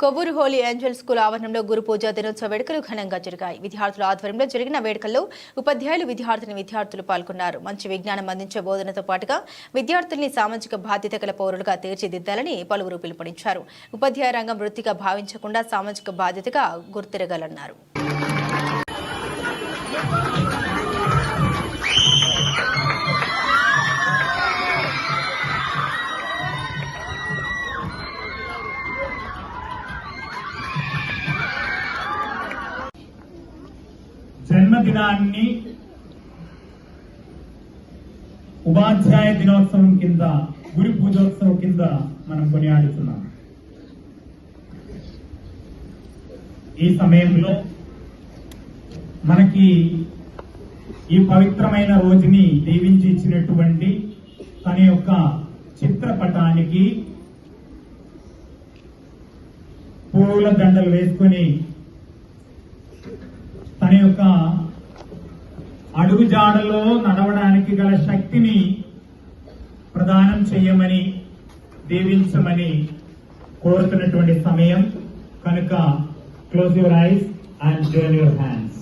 Kovvur Holi Angel school ఆవరణంలో గురు పూజా దినోత్సవ వేడుకలు ఘనంగా జరిగాయి. విద్యార్థుల ఆధ్వర్యంలో జరిగిన వేడుకల్లో ఉపాధ్యాయులు విద్యార్థిని విద్యార్థులు పాల్గొన్నారు. మంచి విజ్ఞానం అందించే బోధనతో పాటుగా విద్యార్థుల్ని సామాజిక బాధ్యత గల పౌరులుగా తీర్చిదిద్దాలని పలువురు పిలుపునిచ్చారు. ఉపాధ్యాయ రంగం వృత్తిగా భావించకుండా సామాజిక బాధ్యతగా గుర్తిరగలన్నారు. జన్మదినాన్ని ఉపాధ్యాయ దినోత్సవం కింద గురి పూజోత్సవం కింద మనం కొనియాడుతున్నాం. ఈ సమయంలో మనకి ఈ పవిత్రమైన రోజుని దీవించి ఇచ్చినటువంటి తన యొక్క చిత్రపటానికి పూల దండలు వేసుకొని తన యొక్క అడుగుజాడలో నడవడానికి గల శక్తిని ప్రదానం చేయమని దీవించమని కోరుతున్నటువంటి సమయం. కనుక close your eyes and join your hands